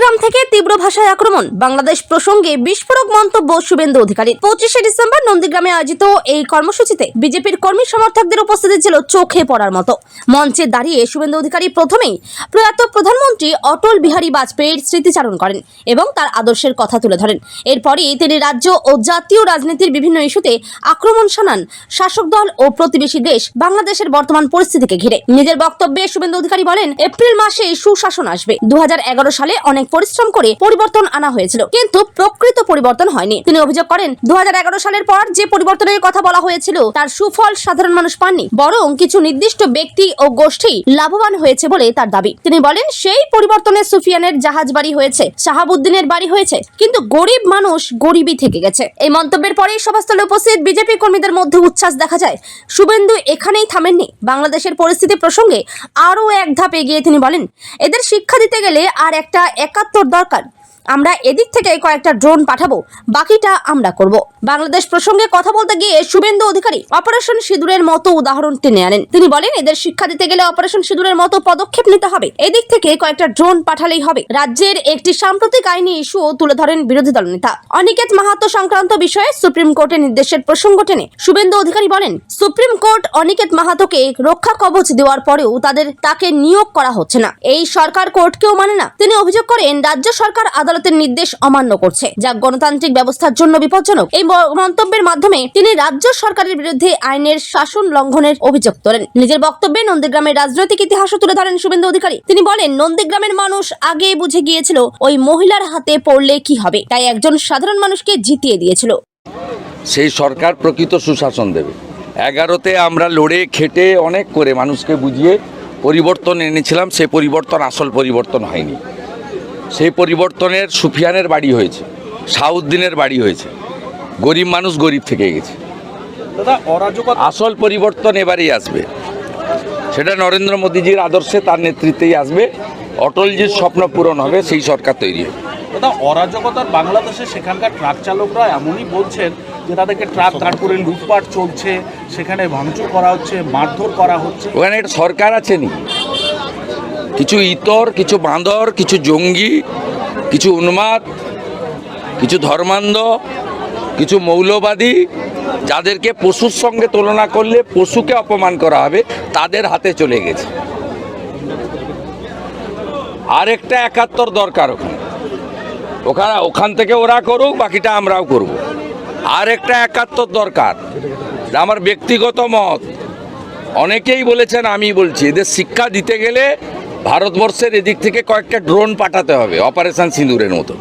নন্দীগ্রাম থেকে তীব্র ভাষায় আক্রমণ। বাংলাদেশ প্রসঙ্গে বিস্ফোরক মন্তব্য শুভেন্দু অধিকারী পঁচিশে ডিসেম্বর নন্দীগ্রামে আয়োজিত এই কর্মসূচিতে বিজেপির কর্মী সমর্থকদের উপস্থিতি ছিল চোখে পড়ার মতো। মঞ্চে দাঁড়িয়ে শুভেন্দু অধিকারী প্রথমেই প্রয়াত প্রধানমন্ত্রী অটল বিহারী বাজপেয়ীর স্মৃতিচারণ করেন এবং তার আদর্শের কথা তুলে ধরেন। এরপরই তিনি রাজ্য ও জাতীয় রাজনীতির বিভিন্ন ইস্যুতে আক্রমণ শানান শাসক দল ও প্রতিবেশী দেশ বাংলাদেশের বর্তমান পরিস্থিতিকে ঘিরে। নিজের বক্তব্যে শুভেন্দু অধিকারী বলেন, এপ্রিল মাসে সুশাসন আসবে। দু হাজার এগারো সালে অনেক পরিশ্রম করে পরিবর্তন আনা হয়েছিল। কিন্তু প্রকৃত পরিবর্তন হয়নি। তিনি অভিযোগ করেন, দুহাজার এগারো সালের পর যে পরিবর্তনের কথা বলা হয়েছিল, তার সুফল সাধারণ মানুষ পাননি, বরং কিছু নির্দিষ্ট ব্যক্তি ও গোষ্ঠী লাভবান হয়েছে বলে তার দাবি। তিনি বলেন, সেই পরিবর্তনে সুফিয়ানের জাহাজ বাড়ি হয়েছে, শাহাবুদ্দিনের বাড়ি হয়েছে, কিন্তু গরিব মানুষ গরিবই থেকে গেছে। এই মন্তব্যের পরেই সভাস্থলে উপস্থিত বিজেপি কর্মীদের মধ্যে উচ্ছ্বাস দেখা যায়। শুভেন্দু এখানেই থামেননি। বাংলাদেশের পরিস্থিতি প্রসঙ্গে আরও এক ধাপ এগিয়ে তিনি বলেন, এদের শিক্ষা দিতে গেলে আর একটা একাত্তর দরকার। আমরা এদিক থেকে কয়েকটা ড্রোন পাঠাবো, বাকিটা আমরা করব। বাংলাদেশ প্রসঙ্গে কথা বলতে গিয়ে শুভেন্দু অধিকারী অপারেশন সিঁদুরের মতো উদাহরণ টেনে আনেন। তিনি বলেন, এদের শিক্ষা দিতে গেলে অপারেশন সিঁদুরের মতো পদক্ষেপ নিতে হবে। এদিক থেকে কয়েকটা ড্রোন পাঠালেই হবে। রাজ্যের একটি সাম্প্রতিক আইনি ইস্যুও তুলে ধরেন বিরোধী দল নেতা। অনিকেত মাহাতো সংক্রান্ত বিষয়ে সুপ্রিম কোর্টের নির্দেশের প্রসঙ্গ টেনে। শুভেন্দু অধিকারী বলেন, সুপ্রিম কোর্ট অনিকেত মাহাতোকে রক্ষা কবচ দেওয়ার পরেও তাদের তাকে নিয়োগ করা হচ্ছে না। এই সরকার কোর্টকেও মানে না। তিনি অভিযোগ করেন, রাজ্য সরকার আদালতের নির্দেশ অমান্য করছে, যা গণতান্ত্রিক ব্যবস্থার জন্য বিপজ্জনক। এই মন্তব্যের মাধ্যমে তিনি রাজ্য সরকারের বিরুদ্ধে আইনের শাসন লঙ্ঘনের অভিযোগ তোলেন। নিজের বক্তব্যে নন্দীগ্রামের রাজনৈতিক ইতিহাসও তুলে ধরেন শুভেন্দু অধিকারী। তিনি বলেন, নন্দীগ্রামের মানুষ আগে বুঝে গিয়েছিল ওই মহিলার হাতে পড়লে কি হবে, তাই একজন সাধারণ মানুষকে জিতিয়ে দিয়েছিল। সেই সরকার প্রকৃত সুশাসন দেবে। এগারোতে আমরা লড়ে, খেটে অনেক করে মানুষকে বুঝিয়ে পরিবর্তন এনেছিলাম, সে পরিবর্তন, আসল পরিবর্তন হয়নি। সেই পরিবর্তনের সুফিয়ানের বাড়ি হয়েছে শাহুদ্দিনের বাড়ি হয়েছে। গরিব মানুষ গরিব থেকে গেছে। দাদা অরাজকতা আসল পরিবর্তন এবারেই আসবে। সেটা নরেন্দ্র মোদীজির আদর্শে তার নেতৃত্বেই আসবে। অটলজির স্বপ্ন পূরণ হবে সেই সরকার তৈরি হবে। দাদা অরাজকতার বাংলাদেশে সেখানকার ট্রাক চালকরা এমনই বলছেন যে তাদেরকে ট্রাক দাঁড় করে লুটপাট চলছে সেখানে ভাঙচুর করা হচ্ছে মারধর করা হচ্ছে। ওখানে একটা সরকার আছে নি কিছু ইতর, কিছু বাঁদর, কিছু জঙ্গি, কিছু উন্মাদ, কিছু ধর্মান্ধ, কিছু মৌলবাদী, যাদেরকে পশুর সঙ্গে তুলনা করলে পশুকে অপমান করা হবে, তাদের হাতে চলে গেছে। আরেকটা একাত্তর দরকার ওখানে। ওখানে, ওখান থেকে ওরা করুক, বাকিটা আমরাও করব। আর একটা একাত্তর দরকার। আমার ব্যক্তিগত মত। অনেকেই বলেছেন আমি বলছি, এদের শিক্ষা দিতে গেলে ভারতবর্ষের এদিক থেকে কয়েকটা ড্রোন পাঠাতে হবে অপারেশন সিঁদুরের মতো।